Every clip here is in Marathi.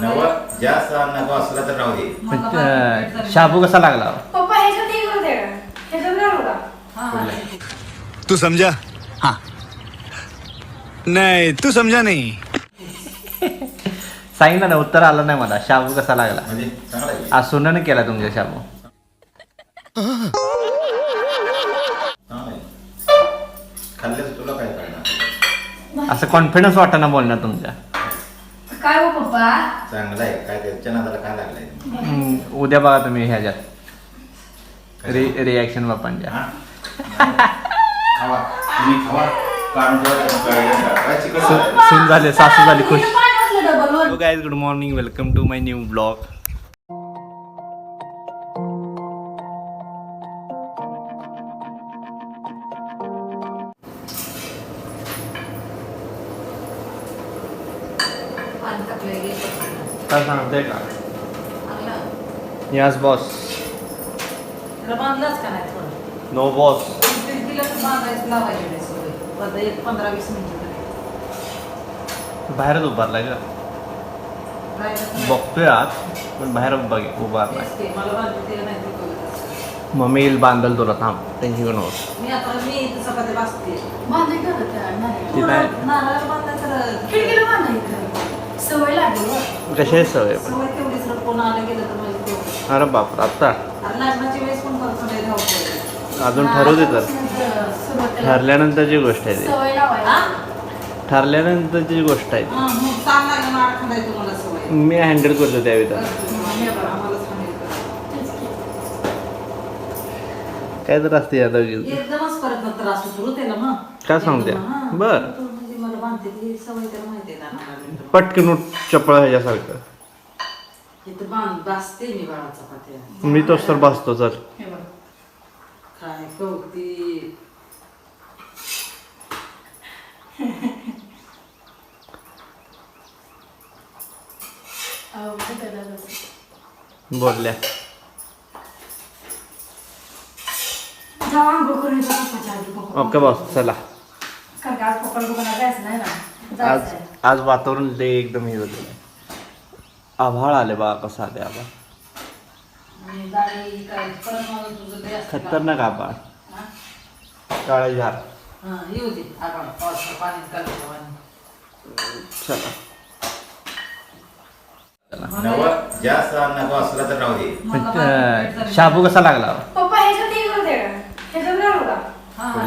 नवं जास्त नको असला तर राहू दे. मला पण, बारीक पेट अं, झाली. शाबू कसा लागला? पप्पा ह्याच्यात हे करू दे का ह्याच्यात राहू का हा, हा. तू समझा हाँ. नहीं तू समझा नहीं. सांगितलं ना उत्तर आलं नाही मला. शाबू कसा लागला? म्हणजे चांगला आहे. आज सोन्याने केला तुमच्या शाबू. चांगला आहे. खाल्ल्याचं तुला काय करणार? असं कॉन्फिडन्स वाटना बोलणार तुमच्या. काय हो पप्पा? चांगला आहे. काय त्याच्या नादाला काय लागलंय हम्म, उद्या बघा तुम्ही ह्याच्यात. रि रिॲक्शन बापांच्या हा? खावा. तुम्ही खावा. कारण काय चिकन सु- सून झाले सासू झाली खुश. Hello guys good morning welcome to my new blog काय सांगते का. यास बॉस बांधलंच का नाही थोडं? नो बॉस खिडकीला तर बांधायचं लावायची नाही सवय. परत एक पंधरा वीस मिनिटं तरी. बाहेरच उभारलाय का राहिलं तर बघतोय आत पण बाहेर बघ उभारलाय तेच ते, मला बांधता येत नाही ते कळत. मम्मी येईल बांधल तुला थांब टेन्शन घेऊन नको. मी आता मी इथं? ती नाही खिडकीला बांधायचं सवय लागली हो. कशी आहे सवय पण सवय तेवढीच कोण आलं गेलं तर तेवढं. अरे बाप आता आणि लग्नाच्या वेळेस पण परत थोडे धावपळ. अजून ठरवू दे तर सुरुवातीला ठरल्यानंतरची गोष्ट आहे ती सवय हा? ठरल्यानंतरची गोष्ट आहे हा, मग ताण लागलं ना आठवडायचं तुम्हाला सवय. ती मी हँडल करतो त्यावेळी तर हे बघा, आम्हालाच सांगायचं. काय तर असते आता एकदमच परत नंतर असं सुरू त्याला मग काय सांगते? बर. तो बांधते ती सवय त्याला माहिती आहे ना मला. पटकन उठ चपळ ह्याच्यासारखं इथं बांध बसते मी पात्या मी तोच तर बसतो चल हे बघ. काय कवती अहो, भेटायला जाऊ. बोलल्या जाऊ आंघोळ करून येतो पप्पाच्या आधी पप्पा. ओके बॉस चला आज पप्पाला दुकानात जायचं नाही ना आज. आज वातावरण लय एकदम हे होतं आभाळ आले बा कसं आले आभाळ. आणि दाढी काय परत मला तुझं ते असतं का? खतरनाक आभाळ. हा? काळा झार हा, येऊ दे. आगाळ पावसा पाणी काढतो पाणी चला. नवं जास्त नको असला तर राहू दे. मला पण, बारीक अं, पेट झाली. शाबू कसा लागला? पप्पा ह्याच्यात हे करू दे का ह्याच्यात राहू का? हा, हा.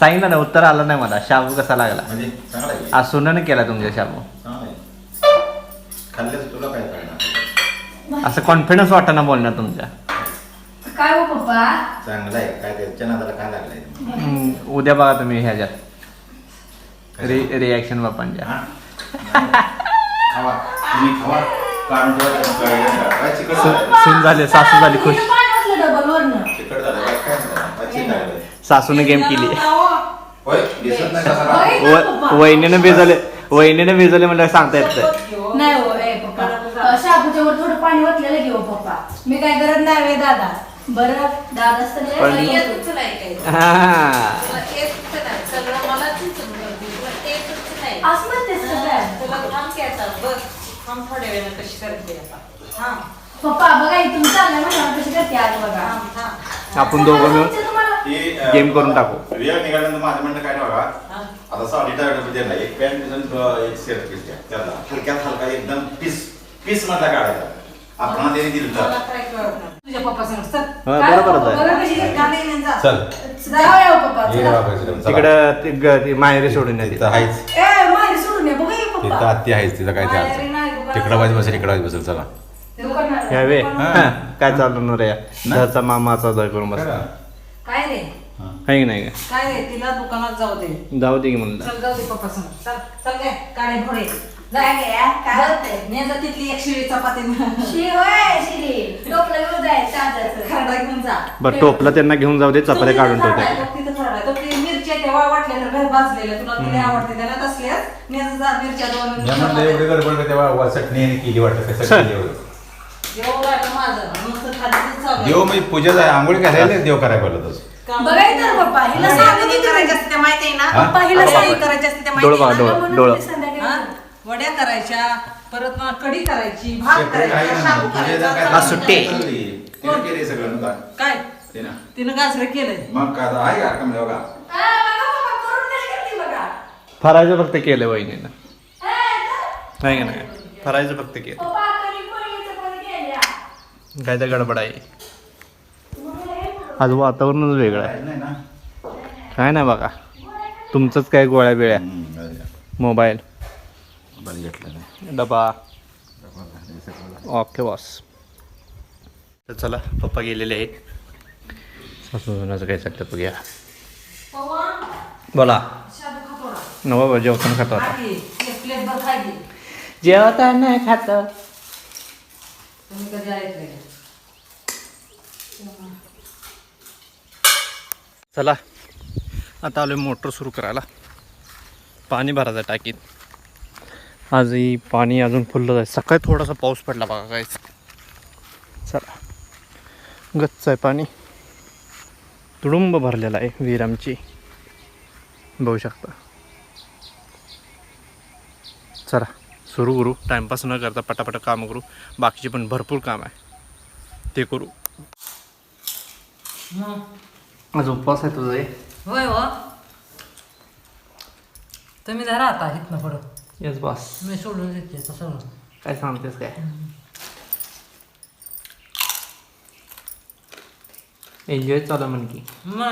सांगितलं ना उत्तर आलं नाही मला. शाबू कसा लागला? म्हणजे चांगला आहे. आज सोन्याने केला तुमच्या शाबू. चांगला आहे. खाल्ल्याचं तुला काय करणार असं कॉन्फिडन्स वाटना बोलणार तुमच्या. काय हो पप्पा? चांगला आहे. काय त्याच्या नादाला काय लागलंय हम्म, उद्या बघा तुम्ही ह्याच्यात. रि रिॲक्शन बापांच्या. हा? खावा. तुम्ही खावा. कारण काय चिकन सु- सून झाले सासू झाली खुश. डबल वरनं. चिकट झालं? सासूने गेम केली होय दिसत नाही कसा राहतो? होय ना, पप्पा? व- वहिनीने बेजले वहिनीने बेजले म्हणलं सांगता येत नाही. नाही हो ए पप्पा अ, शाबूच्या वर थोडं पाणी ओतलेलं घेऊ पप्पा मी काय करत नाही वे दादा बरं दादा सगळे पण- येतच नाही काही. हा. तुला येतच नाही. सगळं मलाच विचारून करते. तुला येतच नाही. असं म्हणतेस का काय? तुला थांब की आता. बघ. थांब थोड्या वेळानं कशी करते आता. थांब. पप्पा बघा इथून चाललंय म्हणा कशी करते आज बघा थांब, थांब. आपण दोघं मिळून गेम करून टाकू. वेळ निघाल्यानंतर माझं म्हणणं काय ठेवा हा. आता साडी टाकायचं दिला एक पॅन्ट एक पीस त्याला हलक्यात हलका एकदम पीस पीस मधला काढायचा आपण त्याने दिलं. तुझ्या पप्पा सांग चल बघा. चल चला. चला. तिकडं माहेरी सोडून तिथं आहेच बघा तिथं आत्ती आहेच तिथं काय ते तिकडं वाज बसेल इकडं वाज बसेल चला हा. काय चालणार रे मामाचा दर करून बस काय रे आहे की नाही का? काय रे तिला दुकानात जाऊ दे. जाऊ दे की म्हणलं. चल जाऊ दे पप्पा सांग चल चल काय घोडे. काय? काय तिथली एक शिळी चपाती. खरडा घेऊन जा. बरं टोपला त्यांना घेऊन जाऊ दे चपात्या काढून ठेवते. तिथं खरडा तो ते मिरच्या तेव्हा वाटलेल्या घर भाजलेल्या तुला तिला आवडते त्याला तसल्याच ने जा मिरच्या दोन. मी म्हणलं एवढी गडबड तेव्हा? चटणी आणि केली वाटतं एवढं. माझं. नुसतं आहे. देव मी पूजा आंघोळी करायला देव करायला बोलत असं काम- बघायचं ना पप्पा हिला आणि सांगत हे होती करायचं तुम्ही. असते ते माहिती आहे ना हा? पप्पा हिला आणि हे सांगत करायचं असते ते डोळं माहिती आहे बघा, ना? डोळं. म्हणून डोळं. ते संध्याकाळी हा? वड्या करायच्या परत मग कढी करायची भात करायचा शाबू करायचा काय सुट्टी तिने. काय गाजरे केलंय मग काय आता आहे का कमी बघा हा, बघा पप्पा, करून कशी करते बघा. फरायचं फक्त केलं वहिनीनं तर. नाही का नाही फरायचं फक्त केलं पप्पा, कणी पोळीचं पण केल्या. काय तर गडबड आहे. आज वातावरणच वेगळं आहे. आहे नाही ना काय नाही बघा. तुमचंच काय गोळ्या बिळ्या. मोबाईल. बरं घेतलं नाही डबा. Okay boss. तर चला पप्पा गेलेले आहेत. सासूनाचं काय सांगतात बघूया बोला. नवा बा जेवताना खातो आता. जेवताना खात तुम्ही कधी ऐकलंय का? चला. आता आलो मोटर सुरू करायला. पाणी भरायचं टाकीत. आजही पाणी अजून फुललं जायचं सकाळी थोडासा पाऊस पडला बघा काहीच चला. गच्च आहे पाणी. तुडुंब भरलेला आहे विहीर आमची बघू शकता. चला सुरू करू. टाईमपास न करता पटापट काम करू. बाकीचे पण भरपूर काम आहे. ते करू. आज उपवास आहे तुझा? होय हो तुम्ही धरा आता इथनं पुढं. येस बॉस मी सोडून देते तसं काय सांगतेस काय? एन्जॉय चालू म्हण की. मग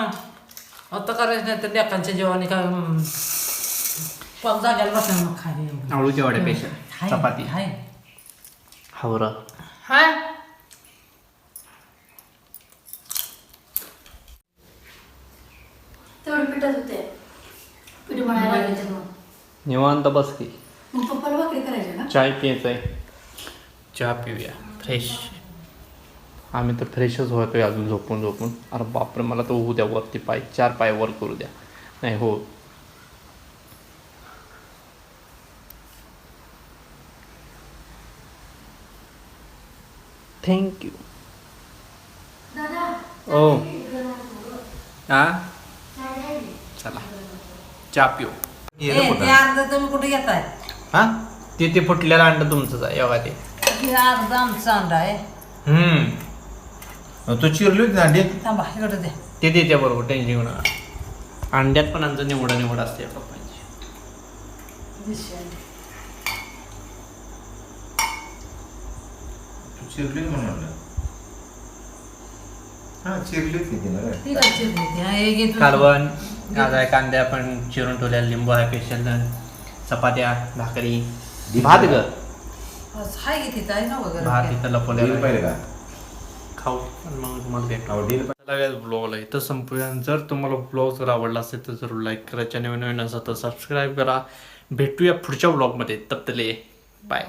आता करायचं नाही तर लेकांच्या जेवणी काय हं, पाच जाग्याला बसणार मग खाली आळूच्या वड्यापेक्षा चपाती. हाय. हावरा. हाय. तेवढं होते पीठ म्हणायला लागले मग. निवांत बस की. मग पप्पाला भाकरी करायची ना? चाय प्यायचा आहे चहा पिऊया. फ्रेश आम्ही तर फ्रेशच होतोय अजून झोपून झोपून. अरे बापरे मला तर होऊ द्या वरती पाय चार पाय वर करू द्या. नाही हो. थँक्यू दादा ओ हा चला. चहा पिऊ. ए, ते अर्ध तुम्ही कुठे घेताय? हा? ते ते फुटलेलं अंड तुमचंच आहे एवढा ते. हे अर्ध आमचा अंडा आहे. हम्म. तू चिरली होती ना अंडी? थांबा इकडे दे. ते देते बरोबर टेन्शन घेऊ नका. अंड्यात पण आमचं निवडा निवड असते पप्पांची. तू चिरली म्हणून म्हणलं. हा चिरली होती ती ना चिरली. हा, हे. कालवण आज आहे कांद्या पण चिरून ठेवल्या लिंबू आहे स्पेशल चपात्या भाकरी. भात ग. बस, हाय घे तिथं आहे ना वगैरे भात इथं डील लपवलेला पाहिजे का? खाऊ आणि मग तुम्हाला भेटू अहो, डील ब्लॉगला इथं संपूया. जर तुम्हाला ब्लॉग जर आवडला असेल तर जरूर लाईक करा. चॅनल नवीन असेल तर सबस्क्राईब करा. भेटूया पुढच्या ब्लॉगमध्ये तप्तले बाय